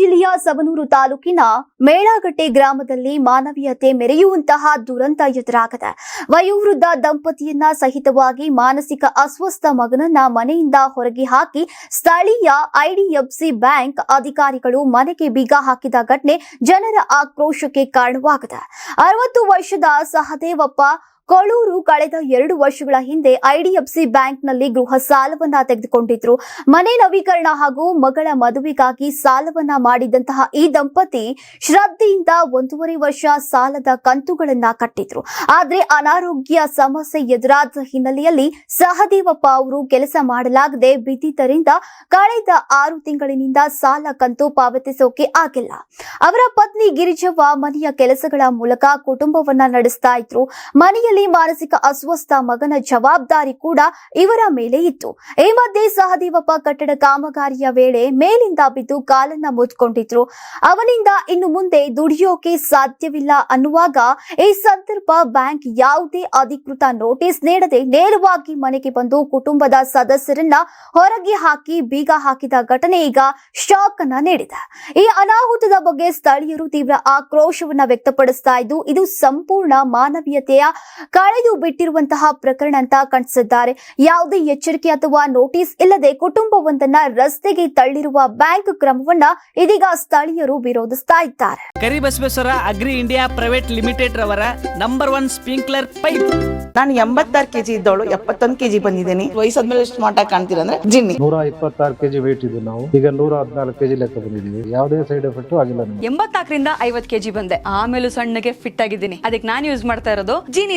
ಜಿಲ್ಲೆಯ ಸವನೂರು ತಾಲೂಕಿನ ಮೇಳಾಗಟ್ಟೆ ಗ್ರಾಮದಲ್ಲಿ ಮಾನವೀಯತೆ ಮೆರೆಯುವಂತಹ ದುರಂತ ಎದುರಾಗಿದೆ ವಯೋವೃದ್ಧ ದಂಪತಿಯನ್ನ ಸಹಿತವಾಗಿ ಮಾನಸಿಕ ಅಸ್ವಸ್ಥ ಮಗನನ್ನ ಮನೆಯಿಂದ ಹೊರಗೆ ಹಾಕಿ ಸ್ಥಳೀಯ ಐಡಿಎಫ್ಸಿ ಬ್ಯಾಂಕ್ ಅಧಿಕಾರಿಗಳು ಮನೆಗೆ ಬೀಗ ಹಾಕಿದ ಘಟನೆ ಜನರ ಆಕ್ರೋಶಕ್ಕೆ ಕಾರಣವಾಗಿದೆ. ಅರವತ್ತು ವರ್ಷದ ಸಹದೇವಪ್ಪ ಕೊಳೂರು ಕಳೆದ ಎರಡು ವರ್ಷಗಳ ಹಿಂದೆ ಐಡಿಎಫ್ಸಿ ಬ್ಯಾಂಕ್ನಲ್ಲಿ ಗೃಹ ಸಾಲವನ್ನ ತೆಗೆದುಕೊಂಡಿದ್ರು. ಮನೆ ನವೀಕರಣ ಹಾಗೂ ಮಗಳ ಮದುವೆಗಾಗಿ ಸಾಲವನ್ನ ಮಾಡಿದಂತಹ ಈ ದಂಪತಿ ಶ್ರದ್ಧೆಯಿಂದ ಒಂದೂವರೆ ವರ್ಷ ಸಾಲದ ಕಂತುಗಳನ್ನ ಕಟ್ಟಿದ್ರು. ಆದ್ರೆ ಅನಾರೋಗ್ಯ ಸಮಸ್ಯೆ ಎದುರಾದ ಹಿನ್ನೆಲೆಯಲ್ಲಿ ಸಹದೇವಪ್ಪ ಅವರು ಕೆಲಸ ಮಾಡಲಾಗದೆ ಬಿದ್ದಿದ್ದರಿಂದ ಕಳೆದ ಆರು ತಿಂಗಳಿನಿಂದ ಸಾಲ ಕಂತು ಪಾವತಿಸೋಕೆ ಆಗಿಲ್ಲ. ಅವರ ಪತ್ನಿ ಗಿರಿಜವ್ವ ಮನೆಯ ಕೆಲಸಗಳ ಮೂಲಕ ಕುಟುಂಬವನ್ನ ನಡೆಸ್ತಾ ಇದ್ರು. ಮನೆಯಲ್ಲಿ ಮಾನಸಿಕ ಅಸ್ವಸ್ಥ ಮಗನ ಜವಾಬ್ದಾರಿ ಕೂಡ ಇವರ ಮೇಲೆ ಇತ್ತು. ಈ ಮಧ್ಯೆ ಸಹದೇವಪ್ಪ ಕಟ್ಟಡ ಕಾಮಗಾರಿಯ ವೇಳೆ ಮೇಲಿಂದ ಬಿದ್ದು ಕಾಲನ್ನ ಮುಚ್ಕೊಂಡಿದ್ರು ಅವನಿಂದ ಇನ್ನು ಮುಂದೆ ದುಡಿಯೋಕೆ ಸಾಧ್ಯವಿಲ್ಲ ಅನ್ನುವಾಗ ಈ ಸಂದರ್ಭ ಬ್ಯಾಂಕ್ ಯಾವುದೇ ಅಧಿಕೃತ ನೋಟಿಸ್ ನೀಡದೆ ನೇರವಾಗಿ ಮನೆಗೆ ಬಂದು ಕುಟುಂಬದ ಸದಸ್ಯರನ್ನ ಹೊರಗೆ ಹಾಕಿ ಬೀಗ ಹಾಕಿದ ಘಟನೆ ಈಗ ಶಾಕ್ ಅನ್ನ ನೀಡಿದೆ. ಈ ಅನಾಹುತದ ಬಗ್ಗೆ ಸ್ಥಳೀಯರು ತೀವ್ರ ಆಕ್ರೋಶವನ್ನ ವ್ಯಕ್ತಪಡಿಸ್ತಾ ಇದ್ದು, ಇದು ಸಂಪೂರ್ಣ ಮಾನವೀಯತೆಯ ಕಳೆದು ಬಿಟ್ಟಿರುವಂತಹ ಪ್ರಕರಣ ಅಂತ ಕಾಣಿಸಿದ್ದಾರೆ. ಯಾವುದೇ ಎಚ್ಚರಿಕೆ ಅಥವಾ ನೋಟಿಸ್ ಇಲ್ಲದೆ ಕುಟುಂಬವೊಂದನ್ನ ರಸ್ತೆಗೆ ತಳ್ಳಿರುವ ಬ್ಯಾಂಕ್ ಕ್ರಮವನ್ನ ಇದೀಗ ಸ್ಥಳೀಯರು ವಿರೋಧಿಸ್ತಾ ಇದ್ದಾರೆ. Karibasaveshwara agri India private limited ರವರ ನಂಬರ್ ಒನ್ ಸ್ಪ್ರಿಂಕ್ಲರ್ ಪೈಪ್. ನಾನು ಎಂಬತ್ತಾರು ಕೆಜಿ ಇದ್ದವಳು ಎಪ್ಪತ್ತೊಂದು ಕೆಜಿ ಬಂದಿದ್ದೀನಿ. ವಯಸ್ಸಾದ್ಮೇಲೆ ಎಷ್ಟು ಮಾಟ ಕಾಣ್ತೀರ ಅಂದ್ರೆ ಜಿನ್ನಿ. ನೂರ ಇಪ್ಪತ್ತಾರು ಕೆಜಿ ವೇಟ್ ಇದ್ದು ನಾವು. ಈಗ ನೂರ ಹದಿನಾಲ್ಕು ಕೆಜಿ ಲೆಕ್ಕ ಬಂದಿದ್ದೀವಿ. ಯಾವುದೇ ಸೈಡ್ ಎಫೆಕ್ಟ್ ಆಗಿಲ್ಲ ಎಂಬತ್ತಾಕರಿಂದ ಎಂಬತ್ನಾಲ್ಕರಿಂದ ಐವತ್ ಕೆಜಿ ಬಂದೆ. ಆಮೇಲೂ ಸಣ್ಣಗೆ ಫಿಟ್ ಆಗಿದ್ದೀನಿ. ಅದಕ್ಕೆ ನಾನು ಯೂಸ್ ಮಾಡ್ತಾ ಇರೋದು ಜೀನಿ